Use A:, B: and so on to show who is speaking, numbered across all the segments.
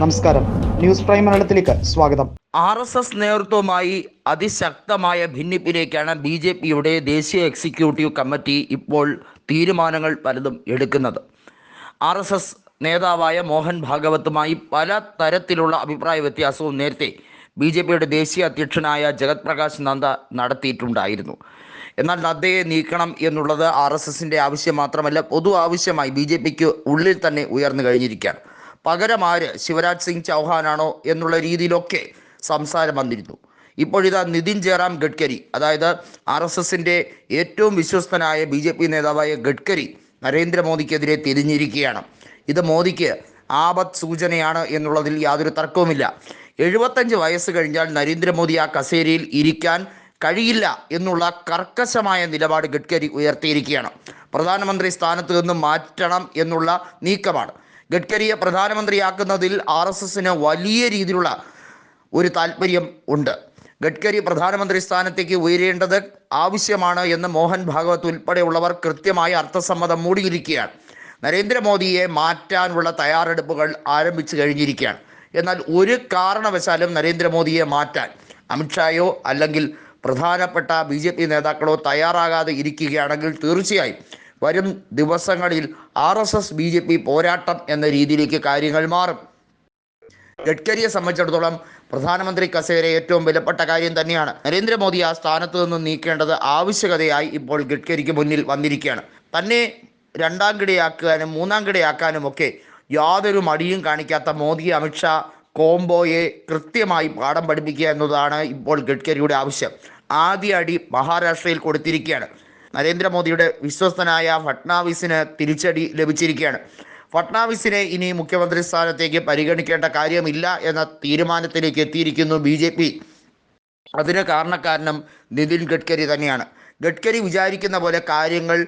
A: നമസ്കാരം. News prime മലയാളത്തിലേക്ക് സ്വാഗതം.
B: ആർ എസ് എസ് നേതൃത്വവുമായി അതിശക്തമായ ഭിന്നിപ്പിലേക്കാണ് ബി ജെ പിയുടെ ദേശീയ എക്സിക്യൂട്ടീവ് കമ്മിറ്റി ഇപ്പോൾ തീരുമാനങ്ങൾ പലതും എടുക്കുന്നത്. ആർ എസ് എസ് നേതാവായ മോഹൻ ഭാഗവത്തുമായി പല തരത്തിലുള്ള അഭിപ്രായ വ്യത്യാസവും നേരത്തെ ബി ജെ പിയുടെ ദേശീയ അധ്യക്ഷനായ ജഗത് പ്രകാശ് നന്ദ നടത്തിയിട്ടുണ്ടായിരുന്നു. എന്നാൽ നദ്ദയെ നീക്കണം എന്നുള്ളത് ആർ എസ് എസിന്റെ ആവശ്യം മാത്രമല്ല പൊതു ആവശ്യമായി ബി ജെ പിക്ക് ഉള്ളിൽ തന്നെ ഉയർന്നു കഴിഞ്ഞിരിക്കുകയാണ്. പകരം ആര് ശിവരാജ് സിംഗ് ചൗഹാനാണോ എന്നുള്ള രീതിയിലൊക്കെ സംസാരം വന്നിരുന്നു. ഇപ്പോഴിതാ നിതിൻ ജയറാം ഗഡ്കരി അതായത് ആർ എസ് എസിന്റെ ഏറ്റവും വിശ്വസ്തനായ ബി ജെ പി നേതാവായ ഗഡ്കരി നരേന്ദ്രമോദിക്കെതിരെ തിരിഞ്ഞിരിക്കുകയാണ്. ഇത് മോദിക്ക് ആപത് സൂചനയാണ് എന്നുള്ളതിൽ യാതൊരു തർക്കവുമില്ല. എഴുപത്തഞ്ച് വയസ്സ് കഴിഞ്ഞാൽ നരേന്ദ്രമോദി ആ കസേരയിൽ ഇരിക്കാൻ കഴിയില്ല എന്നുള്ള കർക്കശമായ നിലപാട് ഗഡ്കരി ഉയർത്തിയിരിക്കുകയാണ്. പ്രധാനമന്ത്രി സ്ഥാനത്ത് നിന്ന് മാറ്റണം എന്നുള്ള നീക്കമാണ്. ഗഡ്കരിയെ പ്രധാനമന്ത്രിയാക്കുന്നതിൽ ആർ എസ് എസിന് വലിയ രീതിയിലുള്ള ഒരു താല്പര്യം ഉണ്ട്. ഗഡ്കരി പ്രധാനമന്ത്രി സ്ഥാനത്തേക്ക് ഉയരേണ്ടത് ആവശ്യമാണ് എന്ന് മോഹൻ ഭാഗവത് ഉൾപ്പെടെയുള്ളവർ കൃത്യമായി അർത്ഥസമ്മതം മൂടിയിരിക്കുകയാണ്. നരേന്ദ്രമോദിയെ മാറ്റാനുള്ള തയ്യാറെടുപ്പുകൾ ആരംഭിച്ചു കഴിഞ്ഞിരിക്കുകയാണ്. എന്നാൽ ഒരു കാരണവശാലും നരേന്ദ്രമോദിയെ മാറ്റാൻ അമിത്ഷായോ അല്ലെങ്കിൽ പ്രധാനപ്പെട്ട ബി നേതാക്കളോ തയ്യാറാകാതെ ഇരിക്കുകയാണെങ്കിൽ തീർച്ചയായും വരും ദിവസങ്ങളിൽ R S S B J P പോരാട്ടം എന്ന രീതിയിലേക്ക് കാര്യങ്ങൾ മാറും. ഗഡ്കരിയെ സംബന്ധിച്ചിടത്തോളം പ്രധാനമന്ത്രി കസേര ഏറ്റവും വിലപ്പെട്ട കാര്യം തന്നെയാണ്. നരേന്ദ്രമോദി ആ സ്ഥാനത്ത് നിന്ന് നീക്കേണ്ടത് ആവശ്യകതയായി ഇപ്പോൾ ഗഡ്കരിക്ക് മുന്നിൽ വന്നിരിക്കുകയാണ്. തന്നെ രണ്ടാം കിടയാക്കാനും മൂന്നാം കിടയാക്കാനും ഒക്കെ യാതൊരു മടിയും കാണിക്കാത്ത മോദി അമിത്ഷാ കോംബോയെ കൃത്യമായി പാഠം പഠിപ്പിക്കുക എന്നതാണ് ഇപ്പോൾ ഗഡ്കരിയുടെ ആവശ്യം. ആദ്യ അടി മഹാരാഷ്ട്രയിൽ കൊടുത്തിരിക്കുകയാണ്. നരേന്ദ്രമോദിയുടെ വിശ്വസ്തനായ ഫട്നാവിസിന് തിരിച്ചടി ലഭിച്ചിരിക്കുകയാണ്. ഫട്നാവിസിനെ ഇനി മുഖ്യമന്ത്രി സ്ഥാനത്തേക്ക് പരിഗണിക്കേണ്ട കാര്യമില്ല എന്ന തീരുമാനത്തിലേക്ക് എത്തിയിരിക്കുന്നു ബി ജെ പി. അതിന് കാരണക്കാരനും നിതിൻ ഗഡ്കരി തന്നെയാണ്. ഗഡ്കരി വിചാരിക്കുന്ന പോലെ കാര്യങ്ങൾ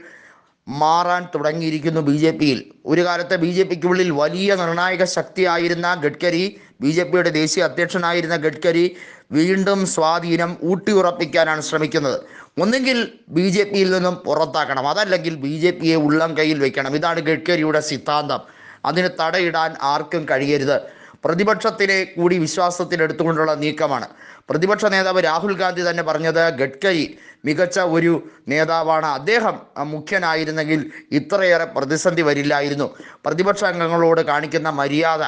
B: മാറാൻ തുടങ്ങിയിരിക്കുന്നു ബി ജെ പിയിൽ. ഒരു കാലത്ത് ബി ജെ പിക്കുള്ളിൽ വലിയ നിർണായക ശക്തിയായിരുന്ന ഗഡ്കരി ബി ജെ പിയുടെ ദേശീയ അധ്യക്ഷനായിരുന്ന ഗഡ്കരി വീണ്ടും സ്വാധീനം ഊട്ടിയുറപ്പിക്കാനാണ് ശ്രമിക്കുന്നത്. ഒന്നുകിൽ ബി ജെ പിയിൽ നിന്നും പുറത്താക്കണം അതല്ലെങ്കിൽ ബി ജെ പിയെ ഉള്ളം കയ്യിൽ വെക്കണം. ഇതാണ് ഗഡ്കരിയുടെ സിദ്ധാന്തം. അതിന് തടയിടാൻ ആർക്കും കഴിയരുത്. പ്രതിപക്ഷത്തിനെ കൂടി വിശ്വാസത്തിലെടുത്തുകൊണ്ടുള്ള നീക്കമാണ്. പ്രതിപക്ഷ നേതാവ് രാഹുൽ ഗാന്ധി തന്നെ പറഞ്ഞത് ഗഡ്കരി മികച്ച ഒരു നേതാവാണ്. അദ്ദേഹം മുഖ്യനായിരുന്നെങ്കിൽ ഇത്രയേറെ പ്രതിസന്ധി വരില്ലായിരുന്നു. പ്രതിപക്ഷ അംഗങ്ങളോട് കാണിക്കുന്ന മര്യാദ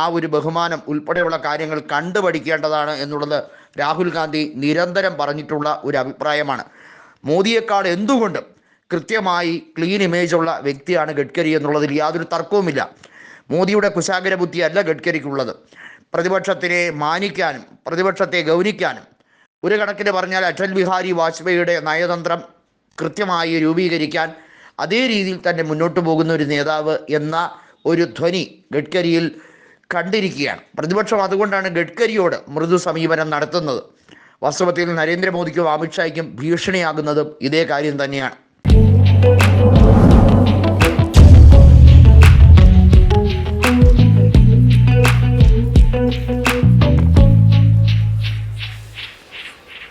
B: ആ ഒരു ബഹുമാനം ഉൾപ്പെടെയുള്ള കാര്യങ്ങൾ കണ്ടുപഠിക്കേണ്ടതാണ് എന്നുള്ളത് രാഹുൽ ഗാന്ധി നിരന്തരം പറഞ്ഞിട്ടുള്ള ഒരു അഭിപ്രായമാണ്. മോദിയേക്കാൾ എന്തുകൊണ്ടും കൃത്യമായി ക്ലീൻ ഇമേജ് ഉള്ള വ്യക്തിയാണ് ഗഡ്കരി എന്നുള്ളതിൽ യാതൊരു തർക്കവുമില്ല. മോദിയുടെ കുശാഗ്ര ബുദ്ധിയല്ല ഗഡ്കരിക്കുള്ളത്. പ്രതിപക്ഷത്തിനെ മാനിക്കാനും പ്രതിപക്ഷത്തെ ഗൗനിക്കാനും. ഒരു കണക്കിന് പറഞ്ഞാൽ അടൽ ബിഹാരി വാജ്പേയിയുടെ നയതന്ത്രം കൃത്യമായി രൂപീകരിക്കാൻ അതേ രീതിയിൽ തന്നെ മുന്നോട്ട് പോകുന്ന ഒരു നേതാവ് എന്ന ഒരു ധ്വനി ഗഡ്കരിയിൽ കണ്ടിരിക്കുകയാണ്. പ്രതിപക്ഷം അതുകൊണ്ടാണ് ഗഡ്കരിയോട് മൃദു സമീപനം നടത്തുന്നത്. വാസ്തവത്തിൽ നരേന്ദ്രമോദിക്കും അമിത്ഷായ്ക്കും ഭീഷണിയാകുന്നതും ഇതേ കാര്യം തന്നെയാണ്.